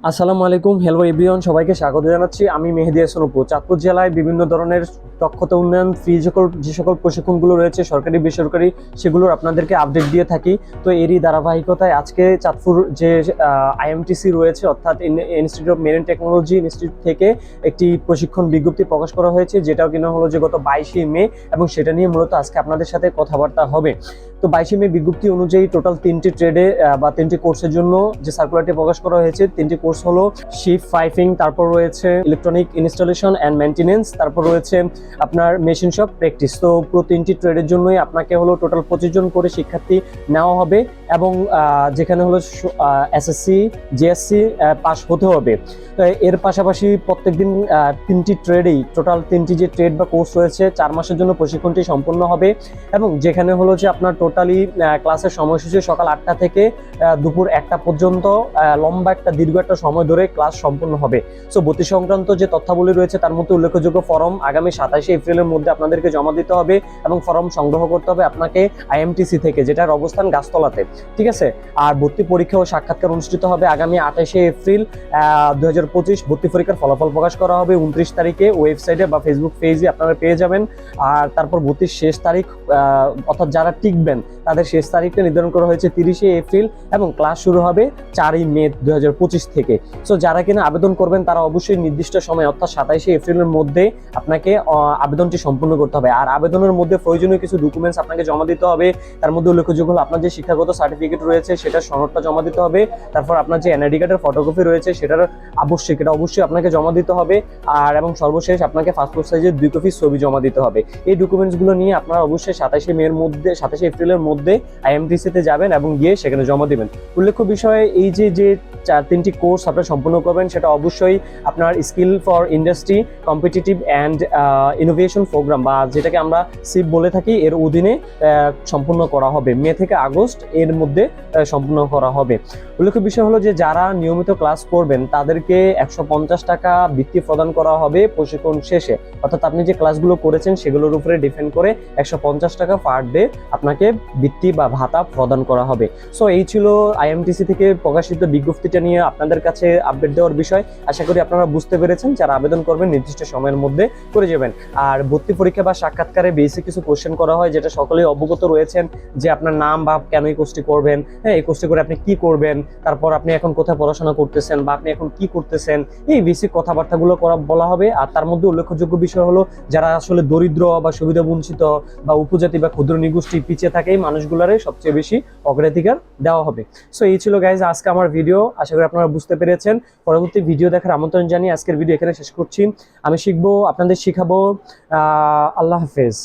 আসসালামু আলাইকুম hello everyone সবাইকে স্বাগত জানাচ্ছি। আমি মেহেদি হাসান চাঁদপুর জেলায় বিভিন্ন ধরনের দক্ষতা উন্নয়ন ফ্রি সকল যে সকল প্রশিক্ষণগুলো রয়েছে, সরকারি, বেসরকারি, সেগুলোর আপনাদেরকে আপডেট দিয়ে থাকি। তো এরই ধারাবাহিকতায় আজকে চাঁদপুর যে আইএমটিসি রয়েছে, অর্থাৎ institute of marine technology institute থেকে একটি প্রশিক্ষণ বিজ্ঞপ্তি প্রকাশ করা হয়েছে, যেটাও কিনা হলো যে গত বাইশে মে, এবং সেটা নিয়ে মূলত আজকে আপনাদের সাথে কথাবার্তা হবে। তো বাইশে মে বিজ্ঞপ্তি অনুযায়ী টোটাল তিনটি ট্রেডে বা তিনটি কোর্সের জন্য যে সার্কুলারটি প্রকাশ করা হয়েছে, তিনটি কোর্স হলো শিপ ফাইফিং তারপর রয়েছে ইলেকট্রনিক ইনস্টলেশন অ্যান্ড মেনটেনেন্স তারপর রয়েছে আপনার মেশিন শপ প্র্যাকটিস তো পুরো তিনটি ট্রেডের জন্যই আপনাকে হলো টোটাল পঁচিশ জন করে শিক্ষার্থী নেওয়া হবে। এবং যেখানে হলো এসএসসি জিএসসি পাস হতে হবে। এর পাশাপাশি প্রত্যেকদিন আহ, তিনটি ট্রেডেই টোটাল তিনটি যে ট্রেড বা কোর্স রয়েছে চার মাসের জন্য প্রশিক্ষণটি সম্পূর্ণ হবে। এবং যেখানে হলো যে আপনার টোটালি ক্লাসের সময়সূচি সকাল আটটা থেকে দুপুর একটা পর্যন্ত লম্বা একটা দীর্ঘ একটা সময় ধরে ক্লাস সম্পূর্ণ হবে। সো ভর্তি সংক্রান্ত যে তথ্যাবলী রয়েছে তার মধ্যে উল্লেখযোগ্য ফর্ম আগামী সাতাশে এপ্রিলের মধ্যে আপনাদেরকে জমা দিতে হবে এবং ফর্ম সংগ্রহ করতে হবে আপনাকে আইএমটিসি থেকে যেটার অবস্থান গাছতলাতে। ঠিক আছে? আর ভর্তি পরীক্ষা ও সাক্ষাৎকার অনুষ্ঠিত হবে আগামী আঠাশে এপ্রিল দুই হাজার পঁচিশ। ভর্তি পরীক্ষার ফলাফল প্রকাশ করা হবে উনত্রিশ তারিখে। ওয়েবসাইটে বা ফেসবুক পেজে আপনারা পেয়ে যাবেন। আর তারপর ভর্তির শেষ তারিখ অর্থাৎ যারা টিকবেন, তাদের শেষ তারিখটা নির্ধারণ করা হয়েছে তিরিশে এপ্রিল এবং ক্লাস শুরু হবে চারই মে দুই হাজার পঁচিশ থেকে। সো যারা কিনা আবেদন করবেন, তারা অবশ্যই নির্দিষ্ট সময়, অর্থাৎ সাতাইশে এপ্রিলের মধ্যে আপনাকে আবেদনটি সম্পূর্ণ করতে হবে। আর আবেদনের মধ্যে প্রয়োজনীয় কিছু ডকুমেন্টস আপনাকে জমা দিতে হবে। তার মধ্যে উল্লেখযোগ্য হলো আপনার যে শিক্ষাগত সার্টিফিকেট রয়েছে সেটার সনদটা জমা দিতে হবে। তারপর আপনার যে এনআইডি কার্ডের ফটোকপি রয়েছে, সেটার আবশ্যক, এটা অবশ্যই আপনাকে জমা দিতে হবে। আর এবং সর্বশেষ আপনাকে পাসপোর্ট সাইজের দুই কপি ছবি জমা দিতে হবে। এই ডকুমেন্টসগুলো নিয়ে আপনারা অবশ্যই সাতাশে মের মধ্যে, সাতাশে এপ্রিলের মধ্যে আইএমটিসিতে যাবেন এবং গিয়ে সেখানে জমা দিবেন। উল্লেখ্য বিষয়ে, এই যে যে চার, তিনটি কোর্স আপনারা সম্পূর্ণ করবেন, সেটা অবশ্যই আপনার skill for industry competitive and innovation programme বা যেটাকে আমরা সিপ বলে থাকি, এর অধীনে সম্পূর্ণ করা হবে। মে থেকে আগস্ট এর মধ্যে সম্পূর্ণ করা হবে। উল্লেখ্য বিষয় হলো যে, যারা নিয়মিত ক্লাস করবেন, তাদেরকে একশো পঞ্চাশ টাকা বৃত্তি প্রদান করা হবে প্রশিক্ষণ শেষে। অর্থাৎ আপনি যে ক্লাসগুলো করেছেন, সেগুলোর উপরে ডিপেন্ড করে একশো পঞ্চাশ টাকা পার ডে আপনাকে বৃত্তি বা ভাতা প্রদান করা হবে। সো, এই ছিল আইএমটিসি থেকে প্রকাশিত বিজ্ঞপ্তিটা নিয়ে আপনাদের কাছে আপডেট দেওয়ার বিষয়। আশা করি আপনারা বুঝতে পেরেছেন, যারা আবেদন করবেন, নির্দিষ্ট সময়ের মধ্যে করে যাবেন। আর ভর্তি পরীক্ষা বা সাক্ষাৎকারে বেসিক কিছু কোশ্চেন করা হয়, যেটা সকলেই অবগত রয়েছেন যে, আপনার নাম বা কেন এই কোর্সটি করবেন হ্যাঁ এই কোর্সটি করে আপনি কি করবেন, তারপর আপনি এখন কোথায় পড়াশোনা করতেছেন বা আপনি এখন কি করতেছেন, এই বেসিক কথাবার্তাগুলো করা বলা হবে। আর তার মধ্যে উল্লেখযোগ্য বিষয় হলো, যারা আসলে দরিদ্র বা সুবিধা বঞ্চিত বা উপজাতি বা ক্ষুদ্র নিগোষ্ঠী পিছিয়ে থাকে, এই মানুষগুলারে সবচেয়ে বেশি অগ্রাধিকার দেওয়া হবে। সো এই ছিল গাইজ আজকে আমার ভিডিও আশা করি আপনারা বুঝতে পেরেছেন। পরবর্তী ভিডিও দেখার আমন্ত্রণ জানিয়ে আজকের ভিডিও এখানে শেষ করছি। আমি শিখব, আপনাদের শিখাবো। আল্লাহ হাফেজ।